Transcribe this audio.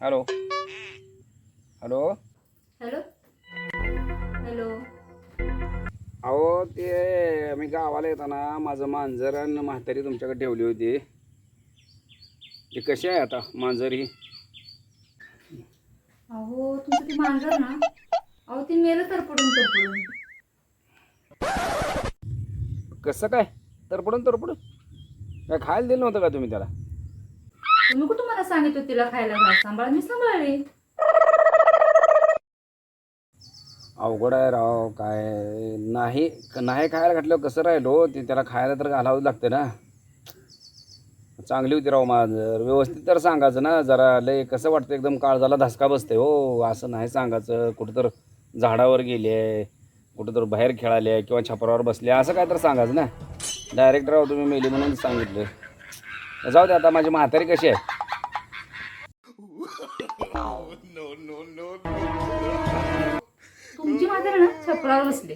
Hello. Hello. Hello. Hello. अहो ते मी गावाला येताना माझं मांजर आणि म्हातारी तुमच्याकडे ठेवली होती. ती कशी आहे आता मांजर ही? अहो तुमचं ती मांजर ना अहो ती मेलं तर पडून तर पडून. कसं काय? तरपडून तरपडून काय खायला दिलं नव्हतं का तुम्ही त्याला? तुम्ही कुठं मला सांगितलं तिला खायला घाल सांभाळ. मी सांभाळले. अवघड आहे राव. काय नाही नाही खायला घातलं कसं राहिलो? ते त्याला खायला तर घालावंच लागतं ना. चांगली होती राव माझं. व्यवस्थित तर सांगायचं ना. जरा लय कसं वाटतं एकदम काळजाला धसका बसते हो. असं नाही सांगायचं. कुठं तर झाडावर गेली आहे कुठं तर बाहेर खेळाले आहे किंवा छपरावर बसले असं काय तर सांगायचं ना. डायरेक्ट राव तुम्ही मेली म्हणून सांगितलं. जाऊ दे आता माझी म्हातारी कशी आहे? नो नो नो तुमची मात्र ना छपरावर बसले.